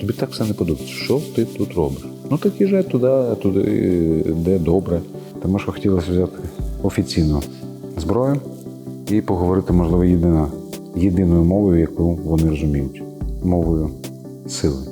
Тобі так все не подобається. Що ти тут робиш? Ну так їжджай туди, туди, де добре. Тому що хотілося взяти офіційну зброю і поговорити, можливо, єдина, єдиною мовою, яку вони розуміють мовою сили.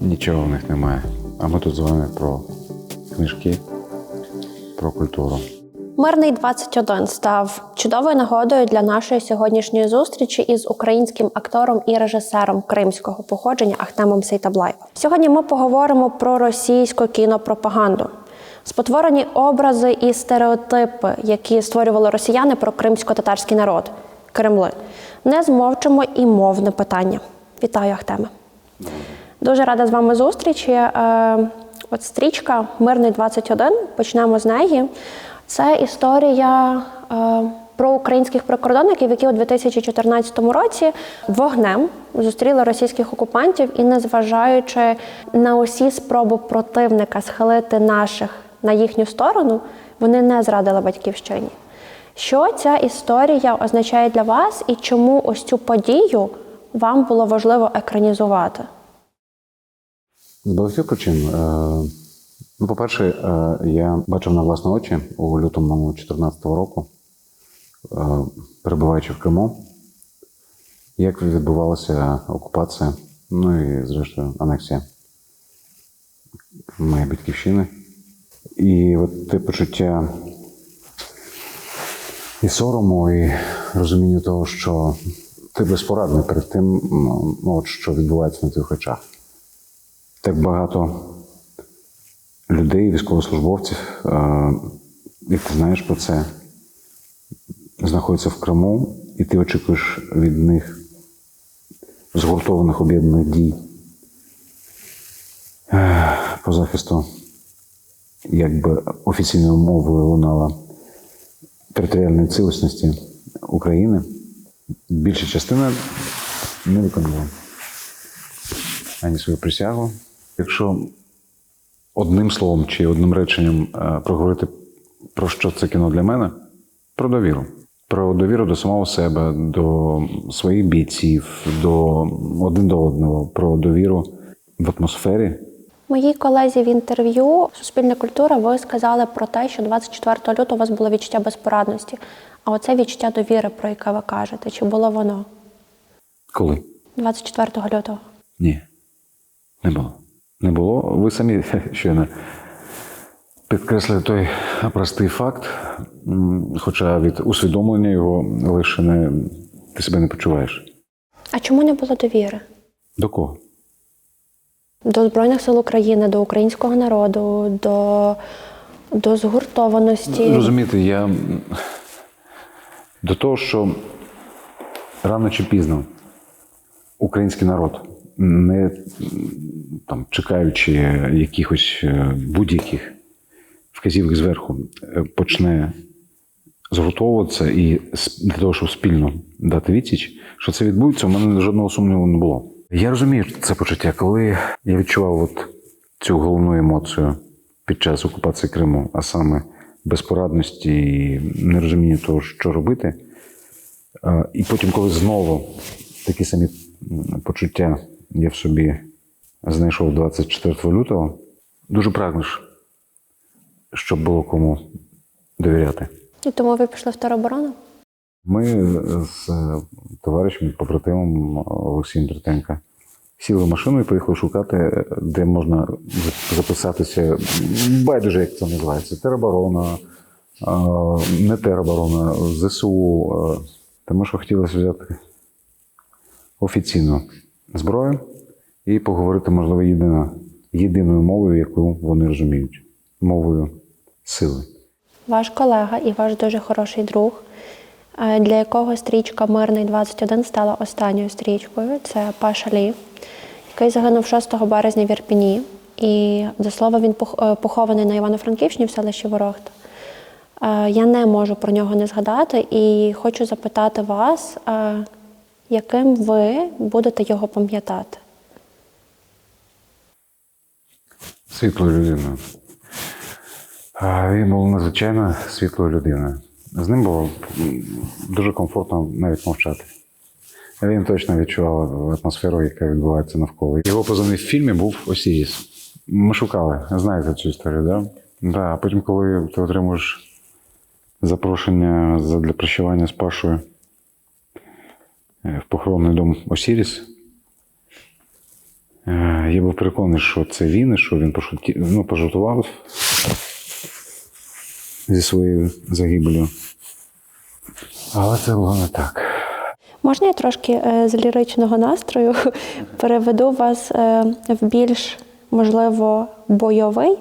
Нічого в них немає. А ми тут з вами про книжки, про культуру. Мирний 21 став чудовою нагодою для нашої сьогоднішньої зустрічі із українським актором і режисером кримського походження Ахтемом Сейтаблаєвим. Сьогодні ми поговоримо про російську кінопропаганду, спотворені образи і стереотипи, які створювали росіяни про кримсько-татарський народ Кремли. Не змовчимо і мовне питання. Вітаю, Ахтеме. Дуже рада з вами зустрічі. Е, От стрічка Мирний 21. Почнемо з неї. Це історія е, про українських прикордонників, які у 2014 році вогнем зустріли російських окупантів і, незважаючи на усі спроби противника схилити наших на їхню сторону, вони не зрадили батьківщині. Що ця історія означає для вас і чому ось цю подію вам було важливо екранізувати? З багатьох причин. Ну, по-перше, е, я бачив на власні очі у лютому 2014 року, е, перебуваючи в Криму, як відбувалася окупація, ну і, зрештою, анексія моєї батьківщини. І от те почуття і сорому, і розуміння того, що ти безпорадний перед тим, от, що відбувається на твоїх очах. Так багато людей, військовослужбовців, е, як ти знаєш про це, знаходяться в Криму, і ти очікуєш від них згуртованих об'єднаних дій е, по захисту, якби офіційною мовою лунала територіальної цілісності України. Більша частина не виконала ані свою присягу. Якщо одним словом чи одним реченням е, проговорити, про що це кіно для мене, про довіру. Про довіру до самого себе, до своїх бійців, до один до одного, про довіру в атмосфері. Моїй колезі в інтерв'ю Суспільна культура ви сказали про те, що 24 лютого у вас було відчуття безпорадності. А оце відчуття довіри, про яке ви кажете, чи було воно Коли? 24 лютого? Ні. Не було. Не було. Ви самі щойно підкреслили той простий факт, хоча від усвідомлення його лише не ти себе не почуваєш. А чому не було довіри? До кого? До Збройних сил України, до українського народу, до, до згуртованості. Розумієте, я до того, що рано чи пізно український народ, не там, чекаючи якихось е, будь-яких вказівок зверху, е, почне згуртовуватися і для того, щоб спільно дати відсіч, що це відбудеться, у мене жодного сумніву не було. Я розумію це почуття, коли я відчував от цю головну емоцію під час окупації Криму, а саме безпорадності і нерозуміння того, що робити. Е, І потім, коли знову такі самі почуття я в собі знайшов 24 лютого, дуже прагнеш, щоб було кому довіряти. І тому ви пішли в тероборону? Ми з товаришем, побратимом Олексієм Дратенка сіли в машину і поїхали шукати, де можна записатися. Байдуже, як це називається, тероборона, не тероборона, ЗСУ. е, Тому що хотілося взяти офіційну зброю і поговорити, можливо, єдина, єдиною мовою, яку вони розуміють мовою сили. Ваш колега і ваш дуже хороший друг, е, для якого стрічка Мирний 21 стала останньою стрічкою. Це Паша Лі, який загинув 6 березня в Ірпіні. І за слово він е, похований на Івано-Франківщині в селищі Ворохта. Е, Я не можу про нього не згадати і хочу запитати вас, яким ви будете його пам'ятати? світлою людиною. Він був надзвичайно світлою людиною. З ним було дуже комфортно навіть мовчати. Він точно відчував атмосферу, яка відбувається навколо. Його позивний в фільмі був Осіріс. Ми шукали, знаєте цю історію, да? Да, а потім, коли ти отримуєш запрошення для прощування з Пашою в похоронний дом Осіріс, е, я був переконаний, що це він, і що він ну, пожартував зі своєю загибелью. Але це було не так. Можна я трошки е, з ліричного настрою переведу вас е, в більш, можливо, бойовий? Е,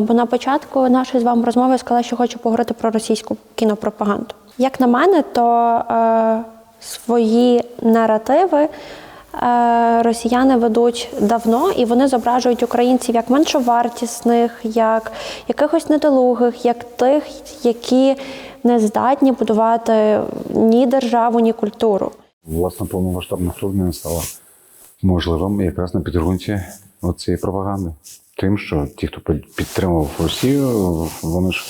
Бо на початку нашої з вами розмови я сказала, що хочу поговорити про російську кінопропаганду. Як на мене, то е, свої наративи е, росіяни ведуть давно, і вони зображують українців як меншовартісних, як якихось недолугих, як тих, які не здатні будувати ні державу, ні культуру. Власне, повномасштабне вторгнення стало можливим якраз на підґрунті цієї пропаганди. Тим, що ті, хто підтримував Росію, вони ж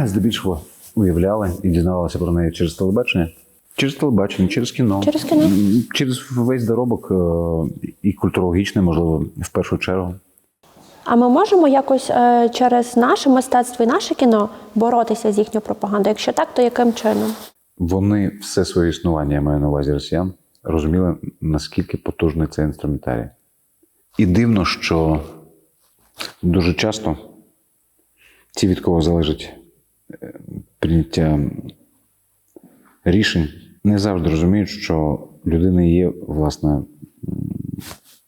здебільшого уявляли і дізнавалися про неї через телебачення. Через телебачення, через кіно. Через кіно. Через весь доробок е, і культурологічний, можливо, в першу чергу. А ми можемо якось е, через наше мистецтво і наше кіно боротися з їхньою пропагандою? Якщо так, то яким чином? Вони все своє існування, я маю на увазі росіян, розуміли, наскільки потужний це інструментарій. І дивно, що дуже часто ті, від кого залежить е, прийняття рішень, не завжди розуміють, що людина є, власне,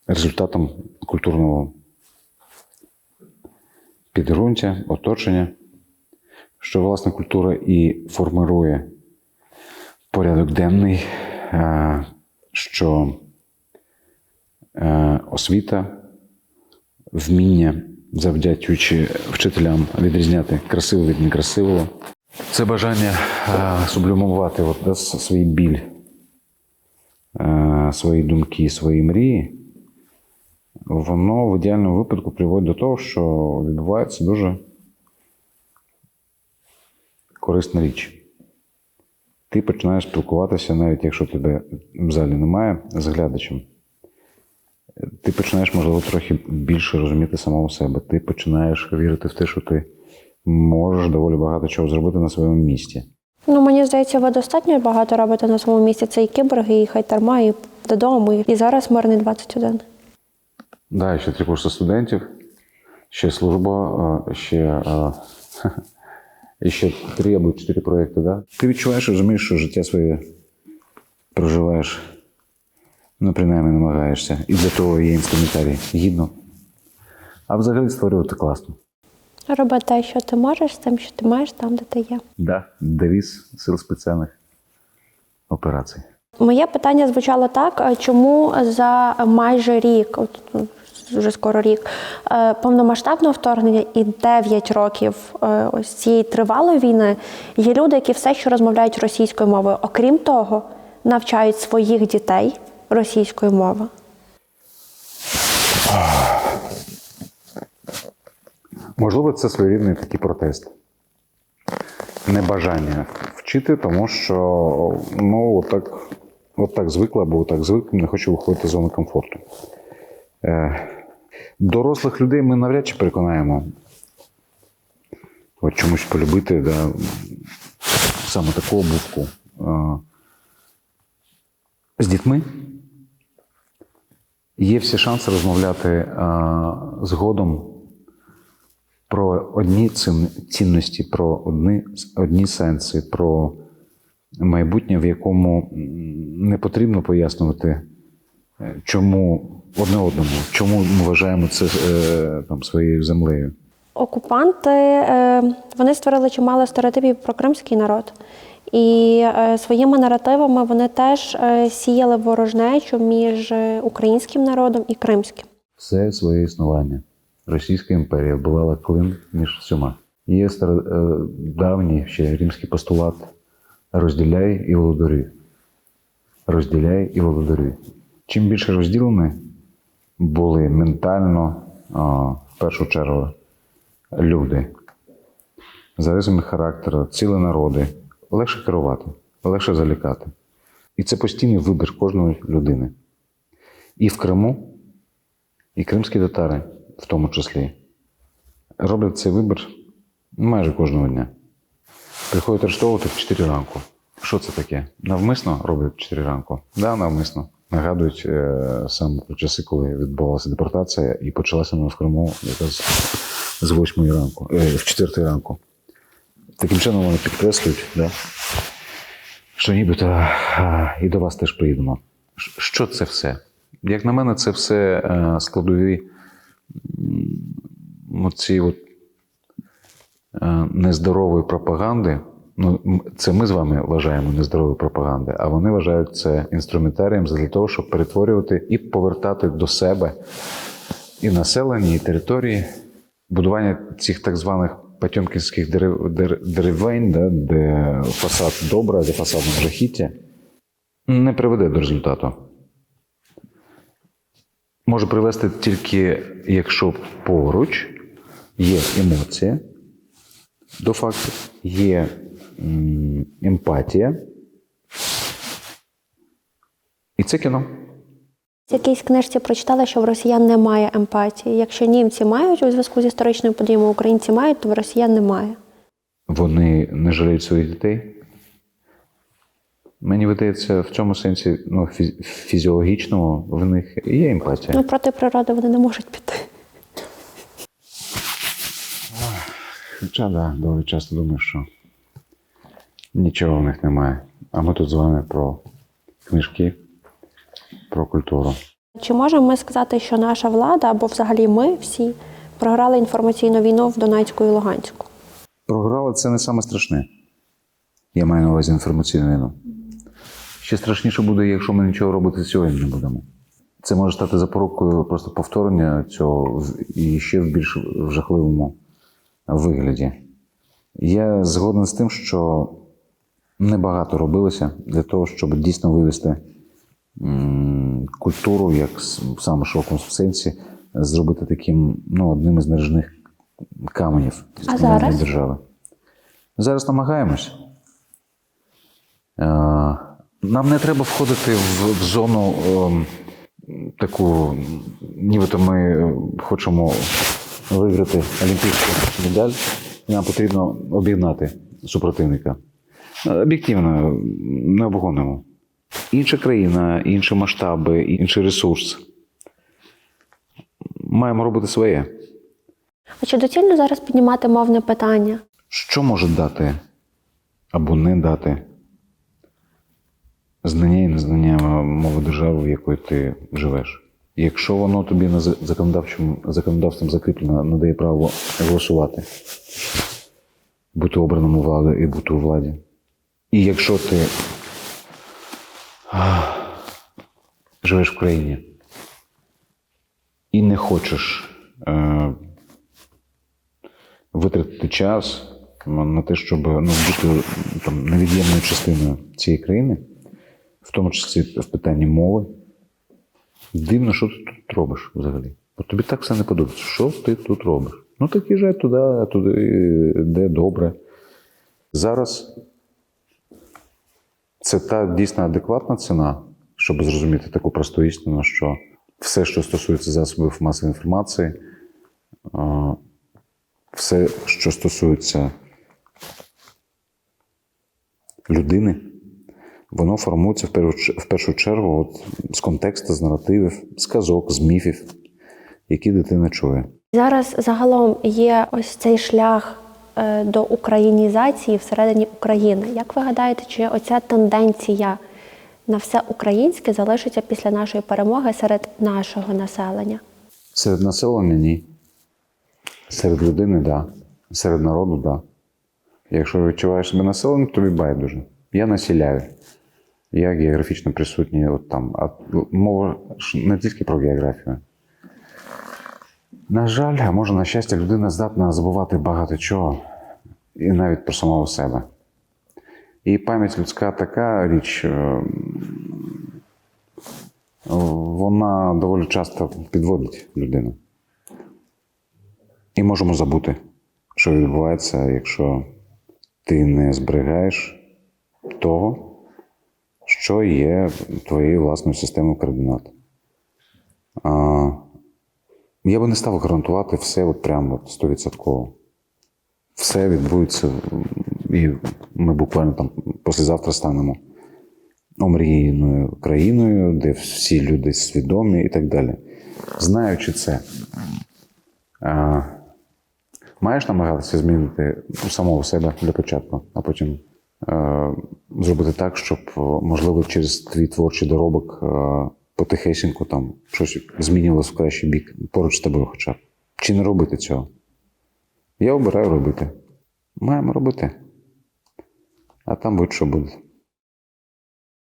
результатом культурного підґрунтя, оточення, що власне культура і формирує порядок денний, е, що е, освіта, вміння, завдячуючи вчителям відрізняти красиве від некрасивого. Це бажання е, сублімувати от, да, свій біль, е, свої думки, свої мрії. Воно в ідеальному випадку приводить до того, що відбувається дуже корисна річ ти починаєш спілкуватися, навіть якщо тебе в залі немає, з глядачем. Ти починаєш, можливо, трохи більше розуміти самого себе. Ти починаєш вірити в те, що ти можеш доволі багато чого зробити на своєму місці. Ну мені здається, ви достатньо багато робите на своєму місці. Це і кіборги, і хайтарма, і додому, і- і зараз мирний 21. Да, ще три курси студентів, ще служба, ще, і ще три або чотири проєкти. Да? Ти відчуваєш, розумієш, що життя своє проживаєш, ну, принаймні намагаєшся. І для того є інструментарій. Гідно. А взагалі створювати класно. Роби те, що ти можеш, з тим, що ти маєш там, де ти є. Да, девіз сил спеціальних операцій. Моє питання звучало так: чому за майже рік, от ну, вже скоро рік, е, повномасштабного вторгнення і 9 років е, ось цієї тривалої війни є люди, які все ще розмовляють російською мовою. Окрім того, навчають своїх дітей російською мовою. Можливо, це своєрідний такий протест. Небажання вчити, тому що ну, отак, отак звикла, або отак звик, не хочу виходити з зони комфорту. Е, дорослих людей ми навряд чи переконаємо от чомусь полюбити да, саме таку обувку. Е, з дітьми є всі шанси розмовляти е, згодом про одні цінності, про одні, одні сенси, про майбутнє, в якому не потрібно пояснювати, е, чому одне одному, чому ми вважаємо це е, там, своєю землею. Окупанти е, вони створили чимало стереотипів про кримський народ. І своїми наративами вони теж сіяли ворожнечу між українським народом і кримським. Все своє існування. Російська імперія вбивала клин між всіма. Є е, давній ще римський постулат розділяй і володарюй. Розділяй і володарюй. Чим більше розділені були ментально, в першу чергу, люди, за рисами характеру, цілі народи, легше керувати, легше залікати. І це постійний вибір кожної людини. І в Криму, і кримські татари, в тому числі, роблять цей вибір майже кожного дня. Приходять арештовувати в 4 ранку. Що це таке? Навмисно роблять в 4 ранку? Да, навмисно. Нагадують е, саме про часи, коли відбувалася депортація, і почалася вона в Криму якраз з 8 ранку, е, в 4 ранку. Таким чином вони підкреслюють, да, що нібито а, і до вас теж приїдемо. Що це все? Як на мене, це все е, складові м, оці от, е, нездорової пропаганди. Ну, це ми з вами вважаємо нездоровою пропаганди, а вони вважають це інструментарієм для того, щоб перетворювати і повертати до себе і населення, і території, будування цих так званих потьомкінських дерев, деревень, да, де фасад добре, де фасадом жахіття, не приведе до результату. Може привести тільки, якщо поруч є емоція до фактів, є емпатія. І це кіно. В якійсь книжці прочитала, що в росіян немає емпатії. Якщо німці мають у зв'язку з історичними подіями, українці мають, то в росіян немає. Вони не жаліють своїх дітей. Мені видається, в цьому сенсі ну, фізіологічному в них є емпатія. Ну проти природи вони не можуть піти. Хоча да, доволі часто думаю, що нічого в них немає. А ми тут з вами про книжки, про культуру. Чи можемо ми сказати, що наша влада або взагалі ми всі програли інформаційну війну в Донецьку і Луганську? Програли це не саме страшне. Я маю на увазі інформаційну війну. Ще страшніше буде, якщо ми нічого робити сьогодні не будемо. Це може стати запорукою просто повторення цього і ще в більш жахливому вигляді. Я згоден з тим, що небагато робилося для того, щоб дійсно вивести культуру, як в самому широкому сенсі, зробити таким ну, одним із наріжних каменів А зараз? держави. Зараз намагаємось. Е, Нам не треба входити в, в зону ем, таку, нібито ми е, хочемо виграти олімпійську медаль, нам потрібно обігнати супротивника. Е, Об'єктивно, не обгонимо. Інша країна, інші масштаби, інший ресурс. Маємо робити своє. А чи доцільно зараз піднімати мовне питання? Що може дати або не дати знання і незнання мови держави, в якої ти живеш? Якщо воно тобі на за- законодавчому законодавством закріплено, надає право голосувати, бути обраним у влади і бути у владі. І якщо ти живеш в країні і не хочеш е, витратити час на те, щоб ну, бути там, невід'ємною частиною цієї країни, в тому числі в питанні мови. Дивно, що ти тут робиш взагалі. Бо тобі так все не подобається. Що ти тут робиш? Ну так їжджай туди, туди, де добре. Зараз це та дійсно адекватна ціна, щоб зрозуміти таку просту істину, що все, що стосується засобів масової інформації, все, що стосується людини, воно формується в першу, в першу чергу от, з контексту, з наративів, з казок, з міфів, які дитина чує. Зараз загалом є ось цей шлях е, до українізації всередині України. Як ви гадаєте, чи оця тенденція на все українське залишиться після нашої перемоги серед нашого населення? Серед населення ні. Серед людини так. Да. Серед народу так. Да. Якщо відчуваєш себе населеним, тобі байдуже. Я населяю. Я географічно присутній от там. А мова не тільки про географію. На жаль, а може, на щастя, людина здатна забувати багато чого, і навіть про самого себе. І пам'ять людська така річ, е, вона доволі часто підводить людину. І можемо забути, що відбувається, якщо ти не зберігаєш того, що є твоєю власною системою координат. А, я би не став гарантувати все от прямо от 100%. Все відбудеться, і ми буквально там післязавтра станемо омріяною країною, де всі люди свідомі і так далі. Знаючи це, а, маєш намагатися змінити самого себе для початку, а потім зробити так, щоб, можливо, через твій творчий доробок е, потихесеньку там щось змінювалося в кращий бік поруч з тобою хоча б. Чи не робити цього? Я обираю робити. Маємо робити. А там будь-що буде.